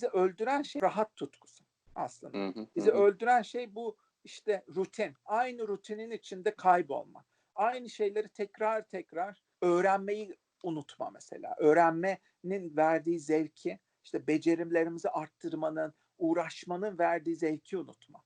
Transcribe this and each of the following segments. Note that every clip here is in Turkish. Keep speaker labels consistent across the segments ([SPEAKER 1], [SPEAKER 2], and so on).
[SPEAKER 1] bizi öldüren şey rahat tutkusu aslında.
[SPEAKER 2] Hı hı,
[SPEAKER 1] Bizi
[SPEAKER 2] hı
[SPEAKER 1] öldüren şey bu işte rutin. Aynı rutinin içinde kaybolma. Aynı şeyleri tekrar tekrar öğrenmeyi unutma mesela. Öğrenmenin verdiği zevki, işte becerilerimizi arttırmanın, uğraşmanın verdiği zevki unutma.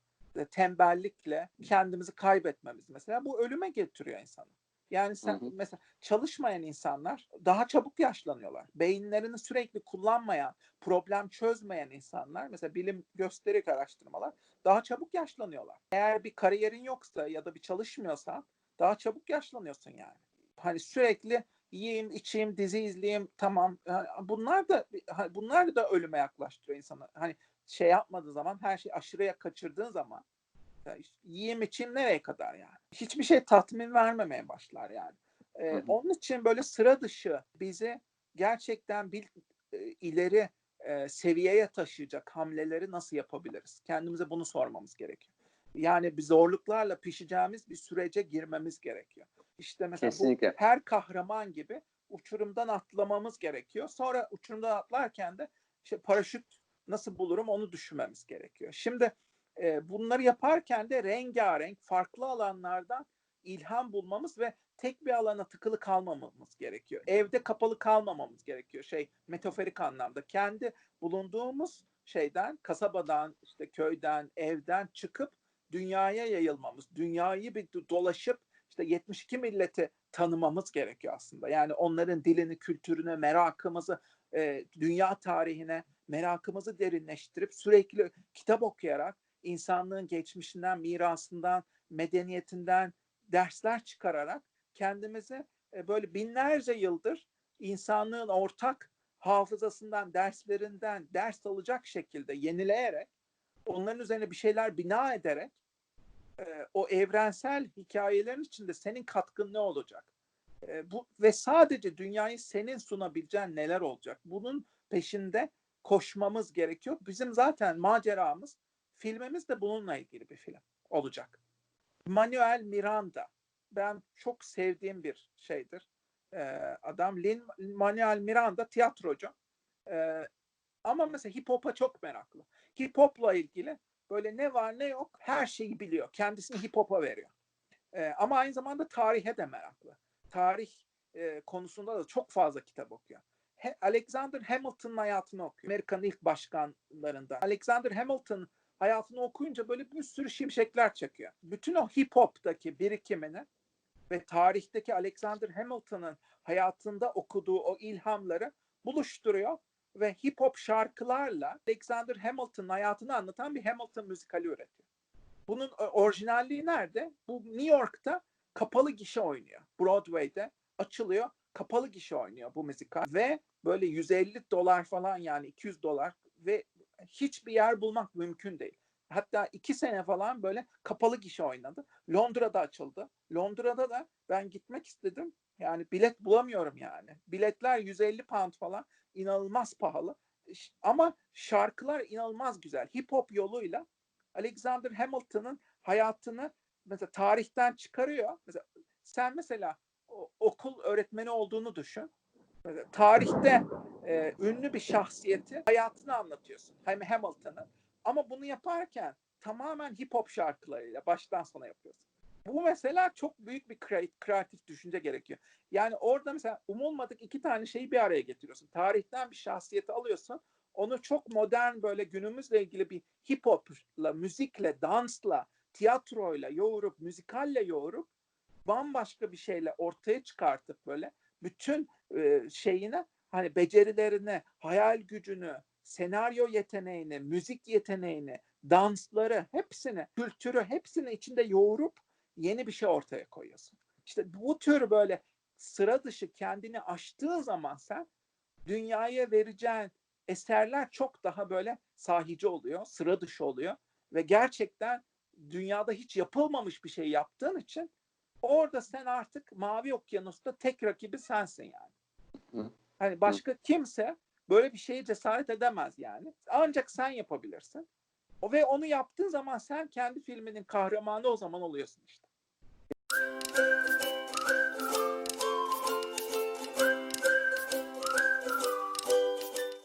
[SPEAKER 1] Tembellikle kendimizi kaybetmemiz mesela bu ölüme getiriyor insanı. Yani sen
[SPEAKER 2] Hı hı.
[SPEAKER 1] mesela çalışmayan insanlar daha çabuk yaşlanıyorlar. Beyinlerini sürekli kullanmayan, problem çözmeyen insanlar mesela bilim gösterik araştırmalar daha çabuk yaşlanıyorlar. Eğer bir kariyerin yoksa ya da bir çalışmıyorsan daha çabuk yaşlanıyorsun yani. Hani sürekli yiyeyim, içeyim, dizi izleyeyim tamam. Bunlar da bunlar da ölüme yaklaştırıyor insanı. Hani şey yapmadığı zaman her şeyi aşırıya kaçırdığın zaman yiyeyim içeyim nereye kadar yani? Hiçbir şey tatmin vermemeye başlar yani. Ee,
[SPEAKER 2] Hı hı.
[SPEAKER 1] onun için böyle sıra dışı bizi gerçekten bir e, ileri e, seviyeye taşıyacak hamleleri nasıl yapabiliriz? Kendimize bunu sormamız gerekiyor. Yani bir zorluklarla pişeceğimiz bir sürece girmemiz gerekiyor. İşte mesela
[SPEAKER 2] Kesinlikle.
[SPEAKER 1] bu her kahraman gibi uçurumdan atlamamız gerekiyor. Sonra uçurumdan atlarken de işte paraşüt nasıl bulurum onu düşünmemiz gerekiyor. Şimdi e, bunları yaparken de rengarenk farklı alanlardan ilham bulmamız ve tek bir alana tıkılı kalmamamız gerekiyor. Evde kapalı kalmamamız gerekiyor. Şey metaforik anlamda kendi bulunduğumuz şeyden, kasabadan, işte köyden, evden çıkıp dünyaya yayılmamız, dünyayı bir do- dolaşıp işte 72 milleti tanımamız gerekiyor aslında. Yani onların dilini, kültürüne, merakımızı, e, dünya tarihine merakımızı derinleştirip sürekli kitap okuyarak insanlığın geçmişinden, mirasından, medeniyetinden dersler çıkararak kendimizi e, böyle binlerce yıldır insanlığın ortak hafızasından, derslerinden ders alacak şekilde yenileyerek, onların üzerine bir şeyler bina ederek e, o evrensel hikayelerin içinde senin katkın ne olacak? E, bu ve sadece dünyayı senin sunabileceğin neler olacak? Bunun peşinde koşmamız gerekiyor. Bizim zaten maceramız, filmimiz de bununla ilgili bir film olacak. Manuel Miranda. Ben çok sevdiğim bir şeydir. Ee, adam Lin Manuel Miranda tiyatrocu. Ee, ama mesela hip hop'a çok meraklı. Hip hop'la ilgili böyle ne var ne yok her şeyi biliyor. Kendisini hip hop'a veriyor. Ee, ama aynı zamanda tarihe de meraklı. Tarih e, konusunda da çok fazla kitap okuyor. He- Alexander Hamilton'ın hayatını okuyor. Amerika'nın ilk başkanlarından. Alexander Hamilton hayatını okuyunca böyle bir sürü şimşekler çekiyor. Bütün o hip hop'taki birikimini ve tarihteki Alexander Hamilton'ın hayatında okuduğu o ilhamları buluşturuyor ve hip hop şarkılarla Alexander Hamilton'ın hayatını anlatan bir Hamilton müzikali üretiyor. Bunun o- orijinalliği nerede? Bu New York'ta kapalı gişe oynuyor. Broadway'de açılıyor, kapalı gişe oynuyor bu müzikal ve böyle 150 dolar falan yani 200 dolar ve hiçbir yer bulmak mümkün değil. Hatta iki sene falan böyle kapalı gişe oynadı. Londra'da açıldı. Londra'da da ben gitmek istedim. Yani bilet bulamıyorum yani. Biletler 150 pound falan inanılmaz pahalı. Ama şarkılar inanılmaz güzel. Hip hop yoluyla Alexander Hamilton'ın hayatını mesela tarihten çıkarıyor. Mesela sen mesela okul öğretmeni olduğunu düşün. Tarihte e, ünlü bir şahsiyeti hayatını anlatıyorsun. Hem Hamilton'ın. Ama bunu yaparken tamamen hip hop şarkılarıyla baştan sona yapıyorsun. Bu mesela çok büyük bir kre- kreatif düşünce gerekiyor. Yani orada mesela umulmadık iki tane şeyi bir araya getiriyorsun. Tarihten bir şahsiyeti alıyorsun. Onu çok modern böyle günümüzle ilgili bir hip hopla, müzikle, dansla, tiyatroyla yoğurup, müzikalle yoğurup bambaşka bir şeyle ortaya çıkartıp böyle bütün şeyine hani becerilerini, hayal gücünü, senaryo yeteneğini, müzik yeteneğini, dansları, hepsini, kültürü hepsini içinde yoğurup yeni bir şey ortaya koyuyorsun. İşte bu tür böyle sıra dışı kendini aştığın zaman sen dünyaya vereceğin eserler çok daha böyle sahici oluyor, sıra dışı oluyor ve gerçekten dünyada hiç yapılmamış bir şey yaptığın için orada sen artık mavi okyanusta tek rakibi sensin yani.
[SPEAKER 2] Hı.
[SPEAKER 1] Hani başka Hı. kimse böyle bir şeye cesaret edemez yani. Ancak sen yapabilirsin. O ve onu yaptığın zaman sen kendi filminin kahramanı o zaman oluyorsun işte.